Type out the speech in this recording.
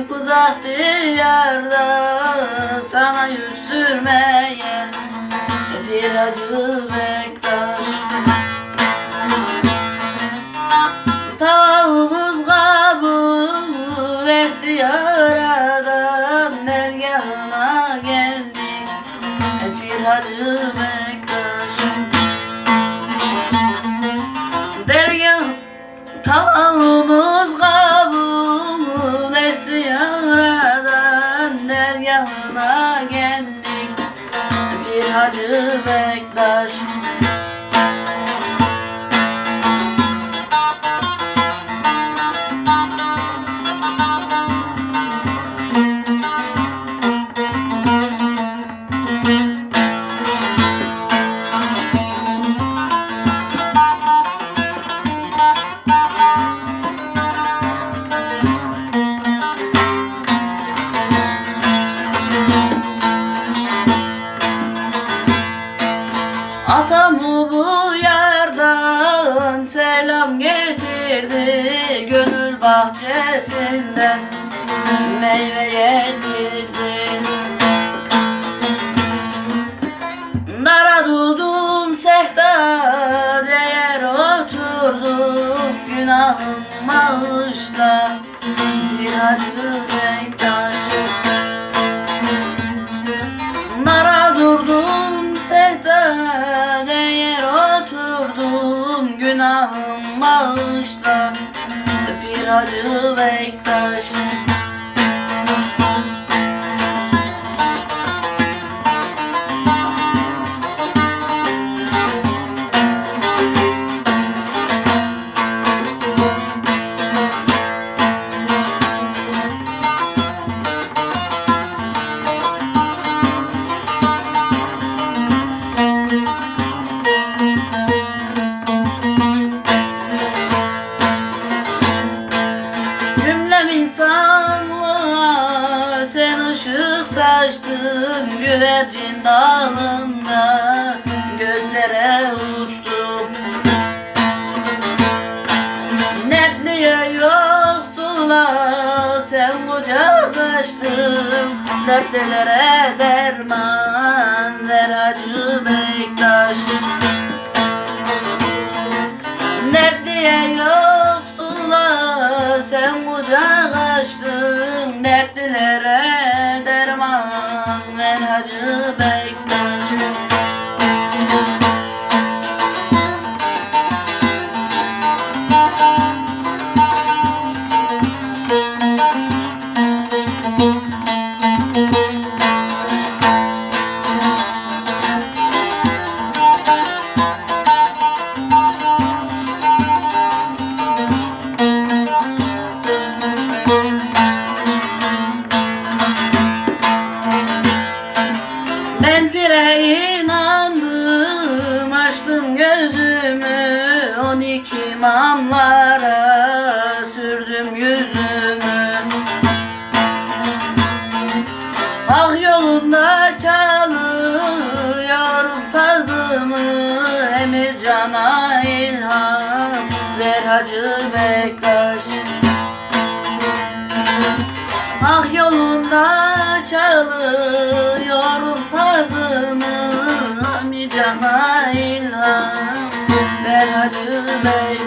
Ettik uzak diyarda Sana yüz sürmeye bir acı bektaş. Tavımız kabul etsi aradan Dergahına geldik bir acı bektaş Atamı bu yerden selam getirdi Gönül bahçesinden meyve getirdi Dara dudum sehta değer oturdum Günahım bağışla. Bir acı bektaş Nara durdum sehtane yer oturdum Günahım bağışla bir acı bektaş saçtın Güvercin dalında göllere uçtum Dertliye yoksula sen kucaklaştın Dertlilere derman ver hacı Bektaş. Dertliye yoksula sen kucak gözümü On iki mamlara sürdüm yüzümü. Ah yolunda çalıyorum sazımı Emircan'a ilham ver Hacı Bektaş. Ah yolunda çalıyorum sazımı Ver Hacı Bey